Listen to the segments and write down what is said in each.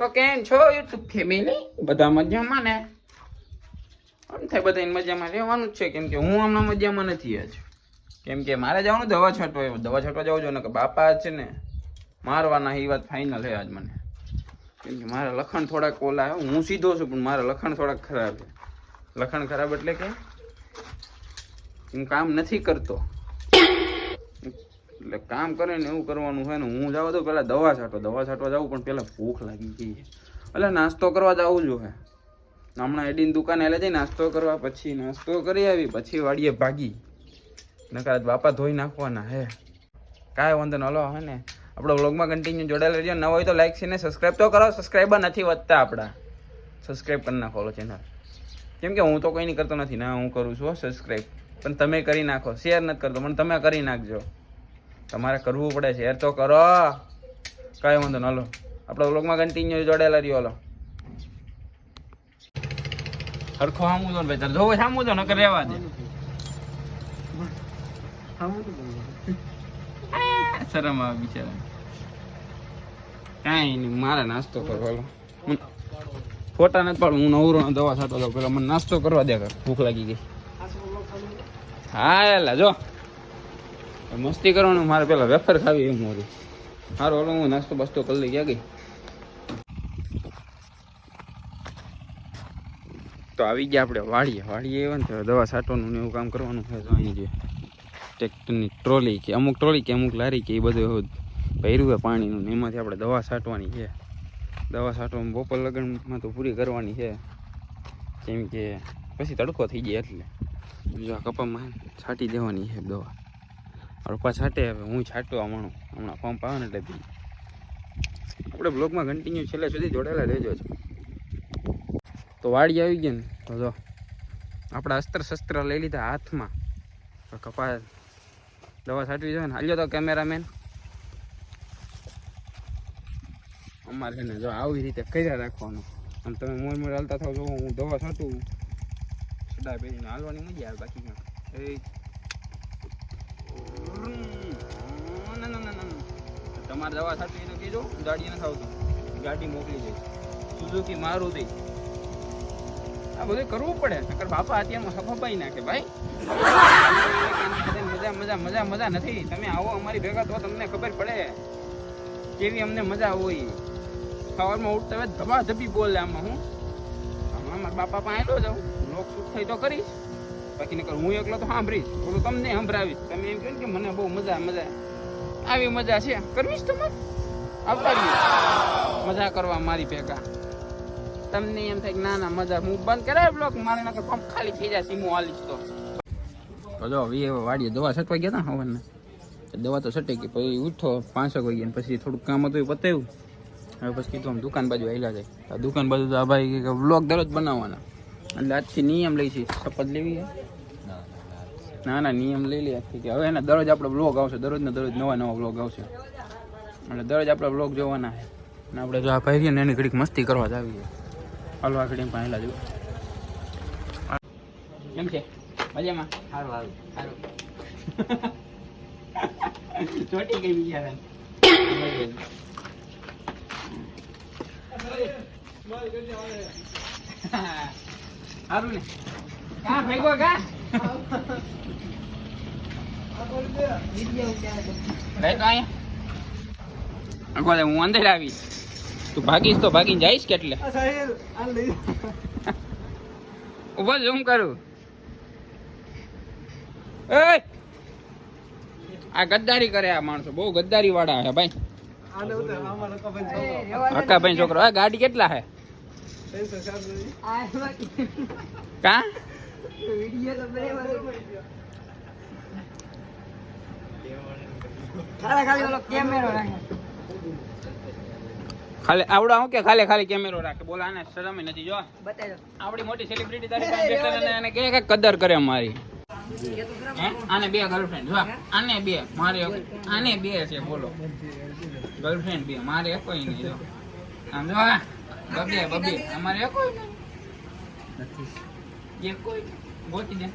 તો કેમ છો યુટ્યુબ ફેમિલી બધા મજામાં ને? આમ થાય બધા મજામાં રહેવાનું જ છે, કેમ કે હું હમણાં મજામાં નથી આજ. કેમ કે મારે જવાનું દવા છાંટવા દવા છાંટવા જવું જોઈએ કે બાપા છે ને, મારવાના એ વાત ફાઇનલ છે આજ મને. કેમ કે મારા લખણ થોડાક ઓલા. હું સીધો છું, પણ મારા લખણ થોડાક ખરાબ છે. લખણ ખરાબ એટલે કે હું કામ નથી કરતો. એટલે કામ કરે ને એવું કરવાનું હોય ને, હું જાઉં તો પેલા દવા છાંટો દવા છાંટવા જાઉં પણ પેલા ભૂખ લાગી ગઈ એટલે નાસ્તો કરવા જવું જોઈએ હમણાં એડીની દુકાને એટલે જઈ નાસ્તો કરવા પછી નાસ્તો કરી આવી, પછી વાડીએ ભાગી. નકાર બાપા ધોઈ નાખવાના હે. કાંઈ વાંધો ન, હલો, હે ને. આપણો વ્લોગમાં કન્ટિન્યુ જોડાયેલા રહેજો. ન હોય તો લાઈક છે ને સબસ્ક્રાઈબ તો કરો. સબસ્ક્રાઈબર નથી વધતા આપણા. સબસ્ક્રાઈબ કરી નાખો ચેનલ કેમ કે હું તો કંઈ નહીં કરતો નથી. ના, હું કરું છું સબસ્ક્રાઈબ પણ તમે કરી નાખો. શેર નથી કરતો, પણ તમે કરી નાખજો. તમારે કરવું પડે શેર તો કરો. કાંઈ વાંધો ન હલો. આપણે વ્લોગમાં કન્ટિન્યુ જોડેલા રહ્યો, હલો. હરખો સામું તો ને ભાઈ, તારે જોવો સામું જો નકર રહેવા દે. શરમ આવે બિચારા કાંઈ નહીં, મારે નાસ્તો કરવાનો ફોટા નથી પાડું, હું નવરો દવા છાંટો તો પેલા મને નાસ્તો કરવા દે કર ભૂખ લાગી ગઈ. હા એલા જો. મસ્તી કરવાનું, મારે પેલા વેફર ખાવી એમ મારી. સારું ઓલો હું નાસ્તો બાસ્તો કરી લઈ ગયા ગઈ? તો આવી ગયા આપણે વાડીએ. વાડીએ આવ્યા ને દવા છાંટવાનું ને એવું કામ કરવાનું છે. તો અહીં જે ટ્રેક્ટરની ટ્રોલી કે અમુક ટ્રોલી કે અમુક લારી કે એ બધું એવું ભર્યું છે પાણીનું ને એમાંથી આપણે દવા છાંટવાની છે. દવા છાંટવામાં બપોર લગ્નમાં તો પૂરી કરવાની છે. કેમ કે પછી તડકો થઈ જાય એટલે. જો આ કપામાં છાંટી દેવાની છે દવા. અડપા છાંટે હવે, હું છાંટવા માણું. હમણાં પંપ આવે ને એટલે આપણે બ્લોગમાં કન્ટિન્યુ છેલ્લે સુધી જોડાયેલા રહેજો છો. તો વાડી આવી ગઈ ને, તો જો, આપણા અસ્ત્ર શસ્ત્ર લઈ લીધા હાથમાં. તો કપા દવા છાંટવી જોઈએ ને. હાલ્યો તો કેમેરામેન અમારે ને જો આવી રીતે કર્યા રાખવાનું. આમ તમે મોર મોર હાલતા થાવ, જો હું દવા છાંટું સદા બેસીને હાલવાની મજા આવે બાકી એ. તમારે દવા છાંટવી હોય તો કીધો ગાડી નથી આવતું. ગાડી મોકલી દઈશ. સુઝુકી મારુતિ આ બધું કરવું પડે, નકર બાપા અત્યારમાં સફાઈ નાખે ભાઈ. મજા મજા મજા મજા નથી. તમે આવો, અમારી ભેગા તો તમને ખબર પડે. કેવી અમને મજા હોય. સવારમાં ઉઠતા ધબા ધબી બોલે આમાં હું. હમણાં મારા બાપા પાસે આવેલો જાઉં લોક સુખ થઈ તો કરીશ. બાકી નકર હું એકલો તો સાંભળીશ. બોલું તમને સંભળાવીશ. તમે એમ કહો કે મને બહુ મજા મજા. આવી મજા છે. કરવીશ તમારે આવતા મજા કરવા મારી ભેગા. તમને એમ થાય કે ના ના, મજા. હું બંધ કરાય બ્લોક? મારે નકર પંપ ખાલી થઈ જાય, સીમો હાલીશ તો. જો વી વાડીએ દવા છટવા ગયા હતા હવાને દવા તો છટી ગઈ. પછી ઉઠો પાંચક વાગ્યા પછી થોડુંક કામ હતું એ પતાવ્યું હવે પછી કીધું આમ દુકાન બાજુ આવેલા જાય. દુકાન બાજુ તો આ ભાઈ કે બ્લોક દરરોજ બનાવવાના. એટલે આજથી નિયમ લઈ છે. શપથ લેવી છે ના ના નિયમ લઈ લે કે હવે એના દરરોજ આપણો બ્લોગ આવશે દરરોજ ને દરરોજ નવા નવા બ્લોગ આવશે. એટલે દરરોજ આપણે બ્લોગ જોવાના છે. અને આપણે જો આ પહેરીએ ને એની ઘડીક મસ્તી કરવા જ આવીએ. હાલો આ ઘડી પહેલા જો કેમ છે? મજામાં? સારું સારું સારું. ચોટી ગઈ બિચારા સારું ને. કા ભાઈગો કા? હું અંદર આવીશ. તું ભાગીશ તો ભાગીને જઈશ કેટલે? ઊભો જ કરું? આ ગદ્દારી કરે આ માણસો. બહુ ગદ્દારી વાળા હે ભાઈ હકા ભાઈ છોકરો. આ ગાડી કેટલા હે કા? ખાલી આવડો હું કે ખાલી ખાલી કેમેરો રાખે? બોલ આને શરમ નથી જો. આવડી મોટી સેલિબ્રિટી તારી અને કે કે કદર કરે મારી. હે? આને બે ગર્લફ્રેન્ડ જો. આને બે મારે આને બે છે બોલો. ગર્લફ્રેન્ડ બે મારે કોઈ નહીં જો. આમ જો આ, બબે બબે અમારે કોઈ નહીં. એક કોઈ. ગોતી દે.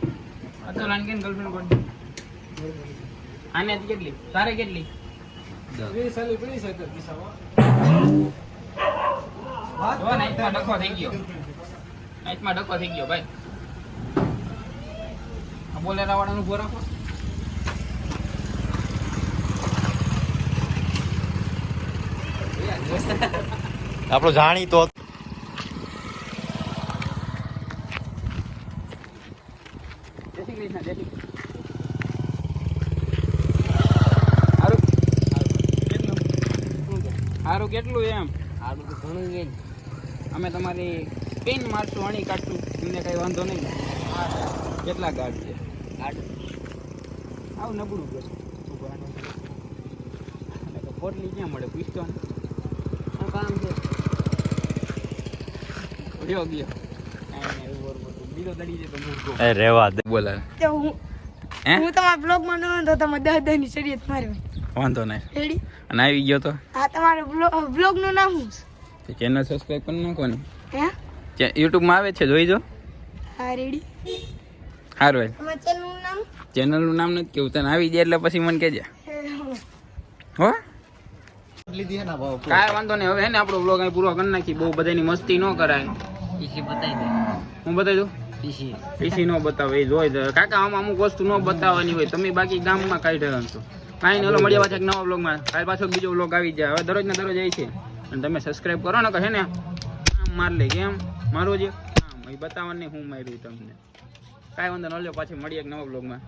અતુલાને કેમ ગર્લફ્રેન્ડ ગોતી આને હતી કેટલી? તારે કેટલી? જો નાઈટમાં ડખો થઈ ગયો. નાઈટમાં ડખો થઈ ગયો ભાઈ. આ બોલેરા વાળાનું ઊભો રાખો. આપણો જાણીતો કૃષ્ણ હારું હારું કેટલું એમ? સારું તો ઘણું છે અમે તમારી પિન મારશું અણી કાઢશું. તમને કઈ વાંધો નહીં. કેટલા ગાઢ છે. આવું નબળું કે પોટલી ક્યાં મળે? પૂછતો. કામ છે? ગયો ગયો. કાંઈ એવું. એ રેવા દે. બોલા તો હું હું? તમારા બ્લોગમાં ન હોય તો તમે દહની શરીયત મારવી વાંધો નહીં. રેડી? અને આવી ગયો તો? આ તમારો બ્લોગનું નામ શું ચેનલ સબસ્ક્રાઇબ કરી નાખો ને હે? હે યુટ્યુબમાં આવે છે જોઈજો હા રેડી. સારું ભાઈ ચેનલ ચેનલનું નામ? ચેનલનું નામ નથી કેવું તને આવી જાય એટલે પછી મને કહેજે. હો કાંઈ વાંધો નહીં હવે હે ને આપણો બ્લોગ અહીં પૂરો કરી નાખી બહુ બધાની મસ્તી ન કરાય. હું બતાવી દઉં? પીસી. નો બતાવે, એ જોઈ કાકા, આમાં અમુક વસ્તુ ન બતાવવાની હોય. તમે બાકી ગામમાં કાઢી રહ્યા છો કાંઈ નહીં મળ્યા પાછા નવા બ્લોગમાં કાલ પાછો બીજો બ્લોગ આવી જાય. હવે દરરોજ ને દરરોજ આવી છે. અને તમે સબસ્ક્રાઇબ કરો ને કહે ને, આમ માર લે, કેમ? મારો જે આમ બતાવવાનું હું માર્યું તમને. કાંઈ વાંધો ન લ્યો, પાછી મળીએ એક નવા બ્લોગમાં